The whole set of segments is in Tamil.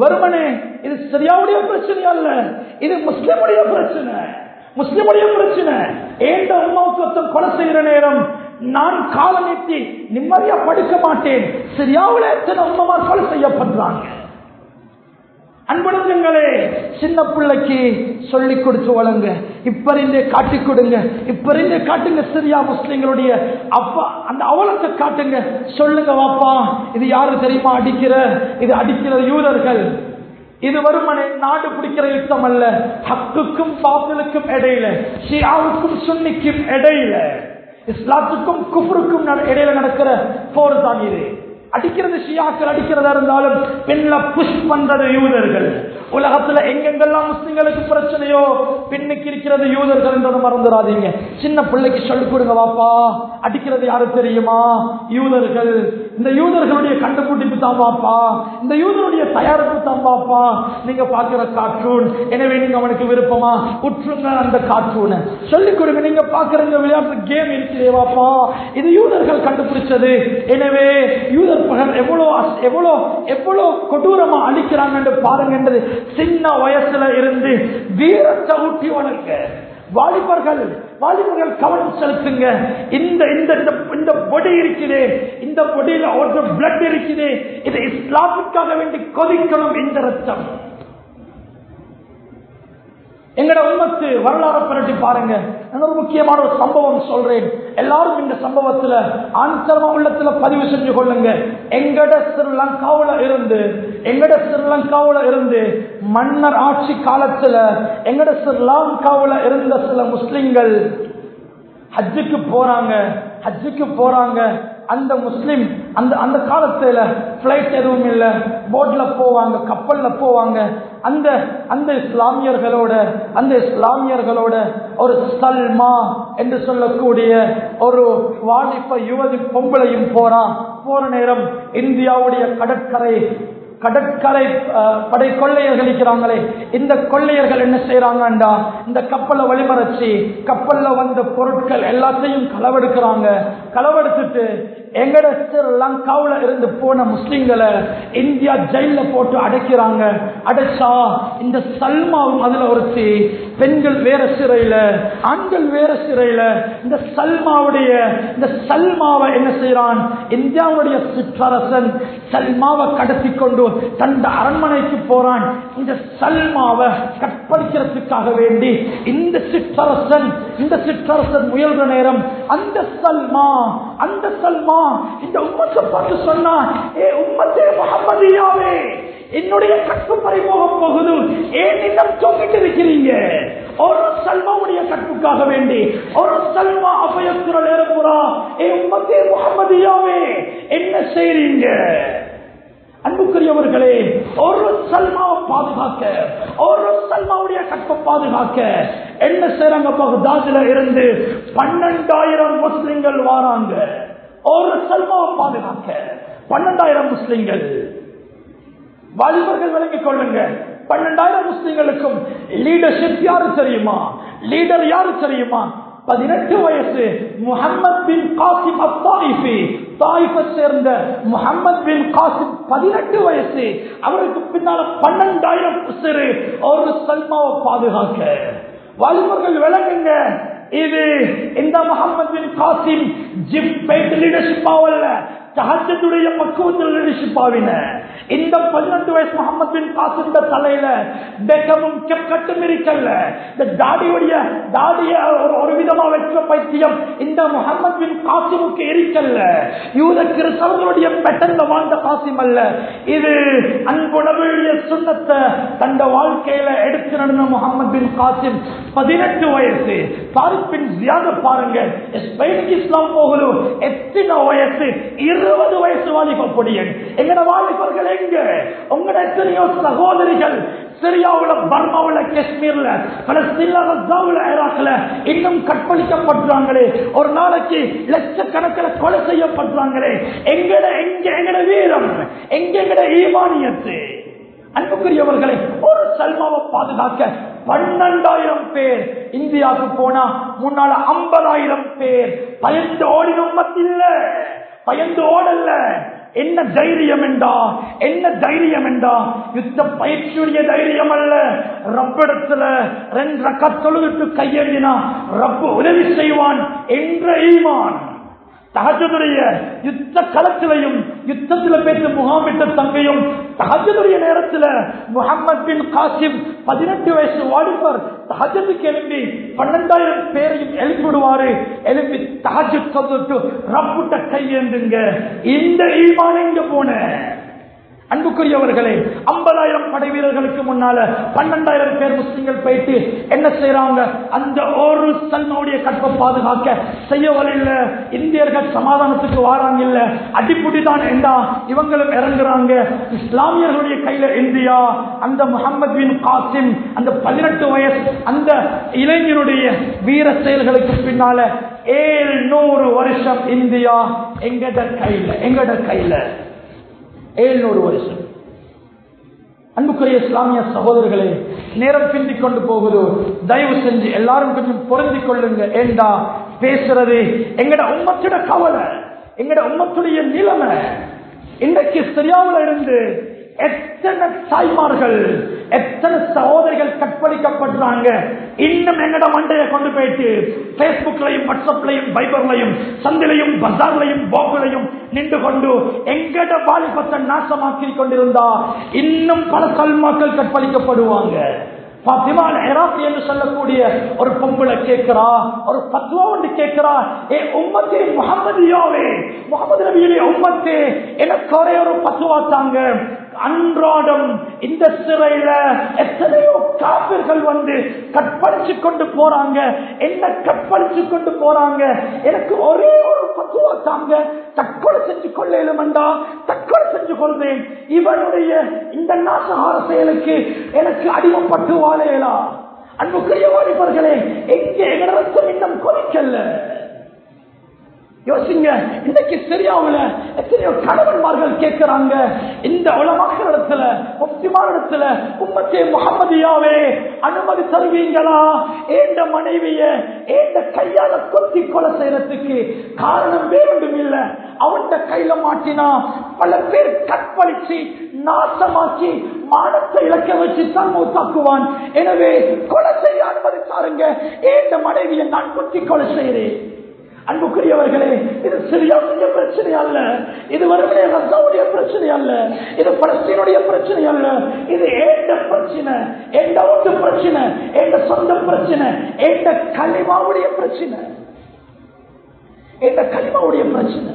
வருமனே? இது சரியாவுடைய பிரச்சனை அல்ல. இது முஸ்லிமுடைய பிரச்சனை. முஸ்லிமுடைய பிரச்சனை. ஏண்ட உமாவுக்கு கொலை செய்கிற நேரம்? நான் காலம் நீட்டி நிம்மதியா படுக்க மாட்டேன். சரியாவுல எத்தனை உண்மமா கொலை செய்யப்படுறாங்க? அன்புடுங்களே சின்ன பிள்ளைக்கு சொல்லி கொடுத்து வளங்க இப்பறிந்தே இருந்தே காட்டி கொடுங்க. இப்பறிந்தே இருந்தே காட்டுங்க சிரியா முஸ்லிம்களுடைய அப்பா அந்த அவலத்தை காட்டுங்க. சொல்லுங்க வாப்பா இது யாரு தெரியுமா அடிக்கிற? இது அடிக்கிற யூதர்கள். இது வருமனை நாடு பிடிக்கிற யுத்தம் அல்ல. ஹக்குக்கும் பாப்பலுக்கும் இடையில ஷியாவுக்கும் சுன்னிக்கும் இடையில இஸ்லாத்துக்கும் குஃபருக்கும் இடையில நடக்கிற போர் தான் இது. அடிக்கிறது ஷியாக்கள் அடிக்கிறதா இருந்தாலும் பெண்ல புஷ் பண்றது யூதர்கள். உலகத்துல எங்கெங்கெல்லாம் முஸ்லிம்களுக்கு பிரச்சனையோ பெண்ணுக்கு இருக்கிறது யூதர்கள் மறந்துடாதீங்க. சின்ன பிள்ளைக்கு சொல்லிக் கொடுங்க வாப்பா அடிக்கிறது யாரு தெரியுமா? யூதர்கள் இந்த யூதர்களுடைய கண்டுபிடிப்பு தான் பாப்பா. இந்த யூதருடைய தயாரிப்பு தான் பாப்பா. நீங்க பாக்குற கார்ட்டூன் எனவே நீங்க அவனுக்கு விருப்பமா? உற்றுங்க அந்த கார்ட்டூனை சொல்லிக் கொடுங்க. நீங்க பாக்குற இந்த விளையாட்டு கேம் இருக்கிறே பாப்பா. இது யூதர்கள் கண்டுபிடிச்சது. எனவே யூதர் பகல் எவ்வளோ அஸ்- எவ்வளோ கொடூரமா அழிக்கிறாங்க என்று பாருங்க என்றது சின்ன வயசுல இருந்து வீரத்தை ஊட்டி வளர்க்க. வாலிபர்கள் வாலிபர்கள் கவனம் செலுத்துங்க. இந்த இந்த இந்த- இந்த பொடி இருக்குது இந்த பொடியில ஒரு பிளட் இருக்குது இது இஸ்லாமுக்காக வேண்டி கொதிக்கணும் இந்த ரத்தம் எங்கட உண்மத்து வரலாறு புரட்டி பாருங்க. நான் ஒரு முக்கியமான ஒரு சம்பவம் சொல்றேன். எல்லாரும் இந்த சம்பவத்துல ஆன்சரமா உள்ளத்துல பதிவு செஞ்சு கொள்ளுங்க. எங்கட ஸ்ரீலங்காவுல இருந்து எங்கட ஸ்ரீலங்காவில் இருந்து மன்னர் ஆட்சி காலத்துல எங்கட ஸ்ரீலங்காவில் இருந்த சில முஸ்லிம்கள் ஹஜ்ஜுக்கு போறாங்க ஹஜ்ஜுக்கு போறாங்க. அந்த முஸ்லிம் அந்த அந்த காலத்துல பிளைட் எதுவும் இல்லை. போட்ல போவாங்க கப்பல்ல போவாங்க. அந்த அந்த இஸ்லாமியர்களோட அந்த இஸ்லாமியர்களோட ஒரு சல்மா என்று சொல்லக்கூடிய ஒரு வாலிப்ப யுவதி பொம்பளையும் போறான். போற நேரம் இந்தியாவுடைய கடற்கரை கடற்கரை படை கொள்ளையர்கள் இருக்கிறாங்களே இந்த கொள்ளையர்கள் என்ன செய்யறாங்கண்டா இந்த கப்பலை வழிமறைச்சு கப்பல்ல வந்த பொருட்கள் எல்லாத்தையும் களவெடுக்கிறாங்க. களவெடுத்துட்டு எங்கட லங்காவில் இருந்து போன முஸ்லிம்களை இந்தியா ஜெயில போட்டு அடைக்கிறாங்க. அடைச்சா இந்த சல்மாவும் அதுல ஒருத்தி பெண்கள் வேற சிறையில ஆண்கள் வேற சிறையில. இந்த சல்மாவுடைய இந்த சல்மாவை என்ன செய்யறான் இந்தியாவுடைய சிற்றரசன் சல்மாவை கடத்தி கொண்டு தன் அரண்மனைக்கு போறான். இந்த சல்மாவை கற்பழிக்கிறதுக்காக வேண்டி இந்த சிற்றரசன் இந்த சிற்றரசன் முயல்ற நேரம் அந்த சல்மா அந்த சல்மா இந்த உம்மத்தை பார்த்து சொன்னா ஏ உம்மத்தே முகமதியாவே என்னுடைய கற்பு பறிபோக போகுது. ஏன் இன்னும் தூங்கிட்டு இருக்கிறீங்க? ஒரு சல்மாவுடைய கற்புக்காக வேண்டி ஒரு சல்மா அபயக்குரல் ஏறப்புறா ஏ உம்மத்தே முகமதியாவே என்ன செய்றீங்க? அன்புக்குரியவர்களே ஒரு சல்மாவை பாதுகாக்க ஒரு சல்மாவுடைய கற்பை பாதுகாக்க என்ன செய்யறாங்க பகுதாஜில இருந்து பன்னெண்டாயிரம் முஸ்லிம்கள் வாராங்க. ஒரு சல்மாவை பாதுகாக்க பன்னெண்டாயிரம் முஸ்லிம்கள் வாலிபர்கள் விளங்கிக் கொள்ளுங்க பன்னெண்டாயிரம் முஸ்லிம்களுக்கும் லீடர்ஷிப் யாரு தெரியுமா? லீடர் யாரு தெரியுமா? பதினெட்டு வயசு முகமது பின் காசிம் அத்தாயிஃபி. தாயிஃபை சேர்ந்த முகமது பின் காசிம் பதினெட்டு வயசு. அவருக்கு பின்னால பன்னெண்டாயிரம் சிறு ஒரு சல்மாவை பாதுகாக்க. வாலிபர்கள் விளங்குங்க. இது இந்த முகமது பின் காசிம் ஜிம் பெயிண்ட் லீடர்ஷிப் ஆவல்ல. சஹஜத்துடைய பக்குவத்தில் லீடர்ஷிப் ஆவின. இந்த பதினெட்டு வயசு முகமது பின் காசிம் தலையில பெக்கமும் கட்டும் இருக்கல்ல. இந்த தாடியுடைய தாடிய ஒரு விதமா வச்ச பைத்தியம் இந்த முகமது பின் காசிமுக்கு இருக்கல்ல. யூத கிறிஸ்தவர்களுடைய பெட்டன்ல வாழ்ந்த காசிம் அல்ல. இது அன்புணவுடைய சுண்ணத்தை தந்த வாழ்க்கையில எடுத்து நடந்த முகமது பின் காசிம். பதினெட்டு வயசு. தாரிக் பின் ஜியாத பாருங்க. ஸ்பெயினுக்கு இஸ்லாம் போகணும் எத்தனை வயசு? இருபது வயசு வாலிப பொடியன். எங்கட வாலிபர்கள் எங்க? உங்களோட எத்தனையோ சகோதரிகள் சிரியாவுல பர்மாவுல காஷ்மீர்ல பலஸ்தீன்ல கசாவுல ஈராக்ல இன்னும் கற்பழிக்கப்படுறாங்களே ஒரு நாளைக்கு லட்சக்கணக்கில் கொலை செய்யப்படுறாங்களே எங்கட எங்க எங்கட வீரம் எங்க எங்கட ஈமானியத்து? அன்புக்குரியவர்களை ஒரு சல்மாவை பாதுகாக்க பன்னெண்டாயிரம் பேர் இந்தியாவுக்கு போனா முன்னால ஐம்பதாயிரம் பேர் பயந்து ஓடின உம்மத்தில்ல பயந்து ஓடல்ல என்ன தைரியம் என்றா என்ன தைரியம் என்றா யுத்த பயிற்சியுடைய தைரியம் அல்ல ரப்பிடத்துல ரெண்டு கத்தொழுதுட்டு கையெழுதினா ரப்பு உதவி செய்வான் என்ற ஈமான். தகஜதுடைய யுத்த களத்திலையும் யுத்தத்தில் பேச முகாமிட்ட தங்கையும் தகஜதுடைய நேரத்துல முகமது பின் காசிம் பதினெட்டு வயசு வாலிபர் தகஜத்துக்கு எழுப்பி பன்னெண்டாயிரம் பேரையும் எழுப்பிடுவாரு எழுப்பி தஹஜு சொல்லிட்டு ரப்புட்ட கையேந்துங்க. இந்த ஈமான் இங்க போன? அன்புக்குரியவர்களே ஐம்பதாயிரம் படை வீரர்களுக்கு முன்னால பன்னெண்டாயிரம் பேர் முஸ்லிம்கள் போயிட்டு என்ன செய்யறாங்க அந்த ஒரு சல்மாவுடைய கற்பை பாதுகாக்க செய்யவில்ல இந்தியர்கள் சமாதானத்துக்கு வாராங்க இல்ல. அடிப்புடி தான் என்றா இவங்களும் இறங்குறாங்க? இஸ்லாமியர்களுடைய கையில இந்தியா அந்த முகமது பின் காசிம் அந்த பதினெட்டு வயசு அந்த இளைஞருடைய வீர செயல்களுக்கு பின்னால ஏழு நூறு வருஷம் இந்தியா எங்கட கையில எங்கட கையில. ஏழ்நூறு வருஷம். அன்புக்குரிய இஸ்லாமிய சகோதரர்களே நேரம் பிந்திக் கொண்டு போகுது. தயவு செஞ்சு எல்லாரும் கொஞ்சம் பொருந்தி கொள்ளுங்க. ஏண்டா பேசுறது? எங்கட உம்மத்திட கவலை எங்கட உம்மத்துடைய நிலைமை. இன்றைக்கு சரியாவில் இருந்து எத்தனை தாய்மார்கள் எத்தனை சகோதரிகள் கற்பழிக்கப்படுறாங்க இன்னும் எங்கட மண்டையை கொண்டு போயிட்டு பேஸ்புக்லையும் வாட்ஸ்அப்லையும் பைபர்லையும் சந்திலையும் பஜார்லையும் போக்குலையும் நின்று கொண்டு எங்கட வாலிபத்தை நாசமாக்கி கொண்டிருந்தா இன்னும் பல கல்மாக்கள் கற்பழிக்கப்படுவாங்க. பாத்திமா இராக்கி என்று சொல்லக்கூடிய ஒரு பொம்பளை கேட்கிறா ஒரு பத்வா ஒன்று கேட்கிறா ஏ உம்மத்தே முகமதியாவே முகமது நபியிலே உம்மத்தே எனக்கு ஒரே ஒரு பத்துவா தாங்க அன்றாடம் இந்த சிறையில எத்தனையோ காப்பிர்கள் வந்து கற்பழிச்சு கொண்டு போறாங்க. என்ன கற்பழிச்சு கொண்டு போறாங்க? எனக்கு ஒரே ஒரு பத்துவா தாங்க. தற்கொலை செஞ்சு கொள்ளேலுமண்டா தற்கொலை செஞ்சு கொள்வேன். இவனுடைய இந்த நாசகார செயலுக்கு எனக்கு அடிமைப்பட்டு வாழையலா அன்புக்குரிய வாலிபர்களே எங்கே ரத்தம் இன்னும் கொதிக்கல்ல? யோசிங்க இன்னைக்கு சரியாவில் எத்தனையோ கணவன்மார்கள் கேட்கிறாங்க இந்த உலமாக்கள் இடத்துல முஸ்லிமான இடத்துல உம்மத்தே முகமதியாவே அனுமதி தருவீங்களா? ஏண்ட மனைவிய ஏண்ட கையால கொத்தி கொலை செய்யறதுக்கு காரணம் வேறொன்றும் இல்லை. அவன்கிட்ட கையில மாட்டினா பல பேர் கற்பழிச்சு நாசமாக்கி மானத்தை இழக்க வச்சு தான் மூத்தாக்குவான். எனவே கொலை செய்ய அனுமதி தாருங்க ஏண்ட மனைவியை நான் கொத்தி கொலை செய்கிறேன் அன்புக்குரியவர்களே இது சிரியாவுடைய பிரச்சனை அல்ல. இது வருவதே ரத்தாவுடைய பிரச்சனை அல்ல. இது பலஸ்தீனுடைய பிரச்சனை அல்ல. இது ஏண்ட பிரச்சனை? எந்த ஒன்று பிரச்சனை? எந்த சொந்த பிரச்சனை? எந்த களிமாவுடைய பிரச்சனை? எந்த களிமாவுடைய பிரச்சனை?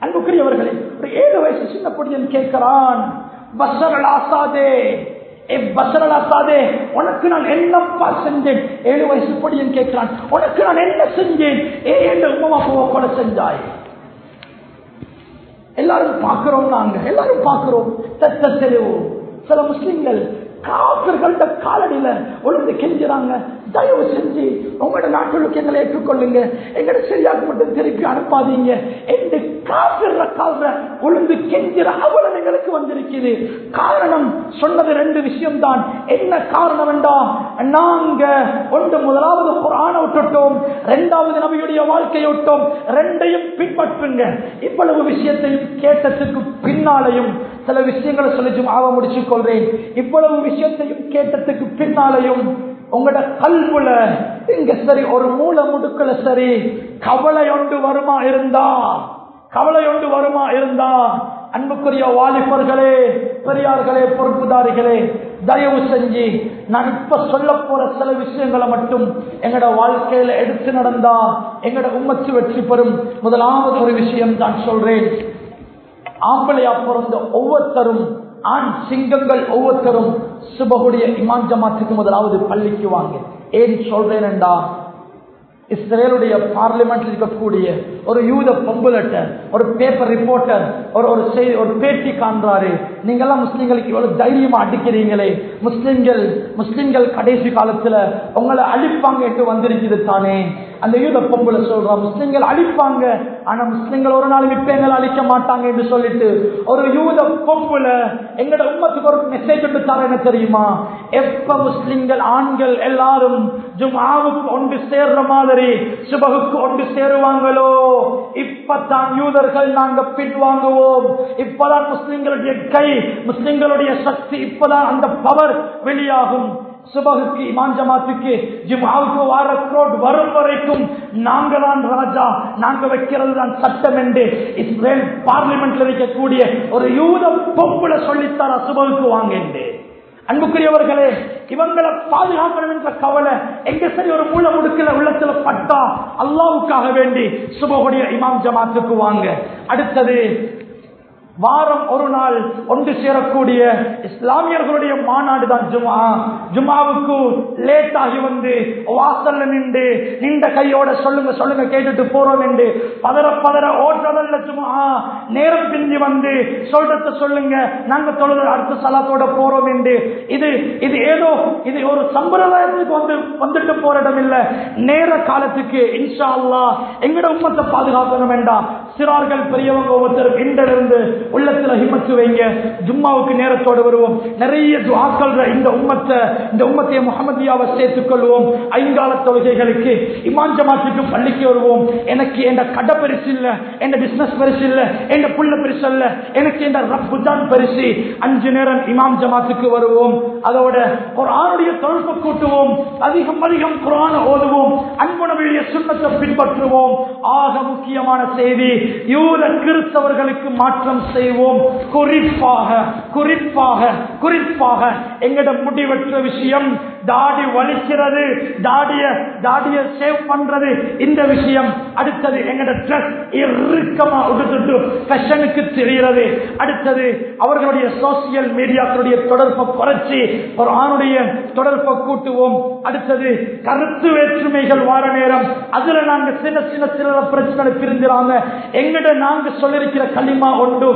அன்புக்குரியவர்களே ஒரு ஏழு வயசு சின்ன பொடியன் கேட்கிறான் பஸ்ஸர்கள் ஆசாதே உனக்கு நான் என்னப்பா செஞ்சேன்? ஏழு வயசு பொடியன் கேட்கிறான் உனக்கு நான் செஞ்சேன். ஏ என்ற உமா கொலை செஞ்சாய்? எல்லாரும் பார்க்கிறோம் நாங்க. எல்லாரும் பார்க்கிறோம். தத்த சில முஸ்லிம்கள் காப்பிர்கள்ட்ட காலடியில ஒழுங்கு கெஞ்சுறாங்க. தயவு செஞ்சு உங்களோட நாட்களுக்கு எங்களை ஏற்றுக்கொள்ளுங்க. எங்களை சரியாக மட்டும் திருப்பி அனுப்பாதீங்க. என்று காப்பிடுற கால்ற ஒழுங்கு கெஞ்சுற அவலம் எங்களுக்கு வந்திருக்குது. காரணம் சொன்னது ரெண்டு விஷயம் தான் என்ன காரணம் என்றா நாங்க ஒன்று முதலாவது குரான விட்டுட்டோம். இரண்டாவது நபியுடைய வாழ்க்கையை விட்டோம். ரெண்டையும் பின்பற்றுங்க. இவ்வளவு விஷயத்தையும் கேட்டதுக்கு பின்னாலையும் சில விஷயங்களை சொல்லி ஆக முடிச்சுக் கொள்றேன் இவ்வளவு விஷயத்தையும் கேட்டதுக்கு பின்னாலையும் உங்களோட கல்புல இங்க சரி ஒரு மூளை முடுக்கல சரி கவலை ஒன்று வருமா இருந்தா கவலை ஒன்று வருமா இருந்தா அன்புக்குரிய வாலிபர்களே பெரியார்களே பொறுப்புதாரிகளே தயவு செஞ்சு நான் இப்ப சொல்ல போற சில விஷயங்களை மட்டும் எங்கட வாழ்க்கையில எடுத்து நடந்தா எங்கட உம்மச்சு வெற்றி பெறும். முதலாவது ஒரு விஷயம் தான் சொல்றேன். ஆம்பளையா பிறந்த ஒவ்வொருத்தரும் ஆண் சிங்கங்கள் ஒவ்வொருத்தரும் சுபகுடைய இமான் ஜமாத்துக்கு முதலாவது பள்ளிக்கு வாங்க. ஏன் சொல்றேன்டா இஸ்ரேலுடைய பார்லிமெண்ட்ல இருக்கக்கூடிய ஒரு யூத பொம்புலட்டர் ஒரு பேப்பர் ரிப்போர்ட்டர் ஒரு ஒரு செய்தி ஒரு பேட்டி காண்றாரு. நீங்கெல்லாம் முஸ்லீம்களுக்கு இவ்வளவு தைரியமா அடிக்கிறீங்களே. முஸ்லிம்கள் முஸ்லிம்கள் கடைசி காலத்துல உங்களை அழிப்பாங்க என்று வந்திருக்குது தானே. அந்த யூத பொம்புல சொல்றான் முஸ்லிம்கள் அழிப்பாங்க ஆனா முஸ்லிம்கள் ஒரு நாள் இப்ப எங்களை அழிக்க மாட்டாங்க என்று சொல்லிட்டு ஒரு யூத பொம்புல எங்கட உண்மத்துக்கு ஒரு மெசேஜ் ஒன்று தர என்ன தெரியுமா? எப்ப முஸ்லிம்கள் ஆண்கள் எல்லாரும் ஜும்ஆவுக்கு ஒன்று சேர்ற மாதிரி சுபகுக்கு ஒன்று சேருவாங்களோ? இப்பதான் யூதர்கள் நாங்க பின்வாங்குவோம். இப்பதான் முஸ்லிம்களுடைய கை முஸ்லிம்களுடைய சக்தி இப்பதான் அந்த பவர் வெளியாகும். சுபகுக்கு இமான் ஜமாத்துக்கு வார வரும் வரைக்கும் நாங்க தான் ராஜா நாங்க வைக்கிறது தான் சட்டம் என்று இஸ்ரேல் பார்லிமெண்ட்ல இருக்கக்கூடிய ஒரு யூத பொப்புல சொல்லித்தார சுபகுக்கு வாங்க என்று. அன்புக்குரியவர்களே இவங்களை பாதுகாக்கணும் என்ற கவலை எங்க சரி ஒரு மூல முடுக்கல உள்ளத்துல பட்டா? அல்லாவுக்காக வேண்டி சுபகுடைய இமாம் ஜமாத்துக்கு வாங்க. அடுத்தது வாரம் ஒரு நாள் ஒன்று சேரக்கூடிய இஸ்லாமியர்களுடைய மாநாடு தான் ஜுமா ஜுமாவுக்கு லேட் ஆகி வந்து வாசல்ல நின்று நின்ற கையோட சொல்லுங்க சொல்லுங்க கேட்டுட்டு போறோம் என்று பதற பதற ஓட்டதல்ல ஜுமா நேரம் பிந்தி வந்து சொல்றத சொல்லுங்க நாங்க தொழுது அடுத்த சலாத்தோட போறோம் என்று. இது இது ஏதோ இது ஒரு சம்பிரதாயத்துக்கு வந்து வந்துட்டு போற இடம் இல்ல நேர காலத்துக்கு இன்ஷா அல்லா எங்கட உம்மத்தை பாதுகாக்கணும் வேண்டாம் சிறார்கள் பெரியவங்க ஒவ்வொருத்தர் இன்றிலிருந்து உள்ளத்துல ஹிமத்து வைங்க ஜும்மாவுக்கு நேரத்தோடு வருவோம். நிறைய துவாக்கள் இந்த உம்மத்தை இந்த உம்மத்தை முகமதியாவை சேர்த்துக் கொள்வோம். ஐங்கால தொழுகைகளுக்கு இமான் ஜமாத்துக்கு பள்ளிக்கு வருவோம். எனக்கு எந்த கடை பெருசு இல்ல எந்த பிசினஸ் பெருசு இல்ல எந்த புள்ள பெருசு இல்ல எனக்கு எந்த ரப்பு தான் பெருசு. அஞ்சு நேரம் இமாம் ஜமாத்துக்கு வருவோம். அதோட குரானுடைய தொடர்பு கூட்டுவோம். அதிகம் அதிகம் குரான ஓதுவோம். அன்புணவிய சுண்ணத்தை பின்பற்றுவோம். ஆக முக்கியமான செய்தி யூத கிறிஸ்தவர்களுக்கு மாற்றம் செய்வோம். குறிப்பாக குறிப்பாக குறிப்பாக எங்கட முடிவற்ற விஷயம் தாடி வலிக்கிறது தாடிய தாடிய சேவ் பண்றது இந்த விஷயம். அடுத்தது எங்கட ட்ரெஸ் இறுக்கமா உடுத்துட்டு ஃபேஷனுக்கு தெரிகிறது. அடுத்தது அவர்களுடைய சோசியல் மீடியாக்களுடைய தொடர்பை குறைச்சி ஒரு ஆணுடைய தொடர்பை கூட்டுவோம். அடுத்தது கருத்து வேற்றுமைகள் வார நேரம். அதுல நாங்க சின்ன சின்ன சில பிரச்சனை பிரிஞ்சிடாம எங்கட நாங்க சொல்லிருக்கிற களிமா ஒன்று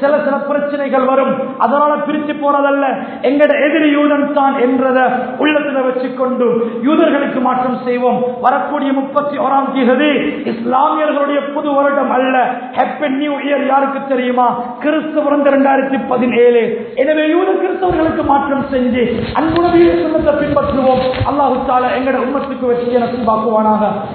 சில சில பிரச்சனைகள் வரும். அதனால பிரித்து போறதல்ல. எங்கட எதிரி யூதன் தான் என்றத உள்ளத்துல வச்சுக்கொண்டு யூதர்களுக்கு மாற்றம் செய்வோம். வரக்கூடிய முப்பத்தி ஓராம் தேதி இஸ்லாமியர்களுடைய புது வருடம் அல்ல. ஹாப்பி நியூ இயர் யாருக்கு தெரியுமா? கிறிஸ்து பிறந்த இரண்டாயிரத்தி பதினேழு. எனவே யூத கிறிஸ்தவர்களுக்கு மாற்றம் செஞ்சு அன்புணவியை சுண்ணத்தை பின்பற்றுவோம். அல்லாஹு தாலா எங்கட உண்மத்துக்கு வச்சு எனக்கு பாக்குவானாக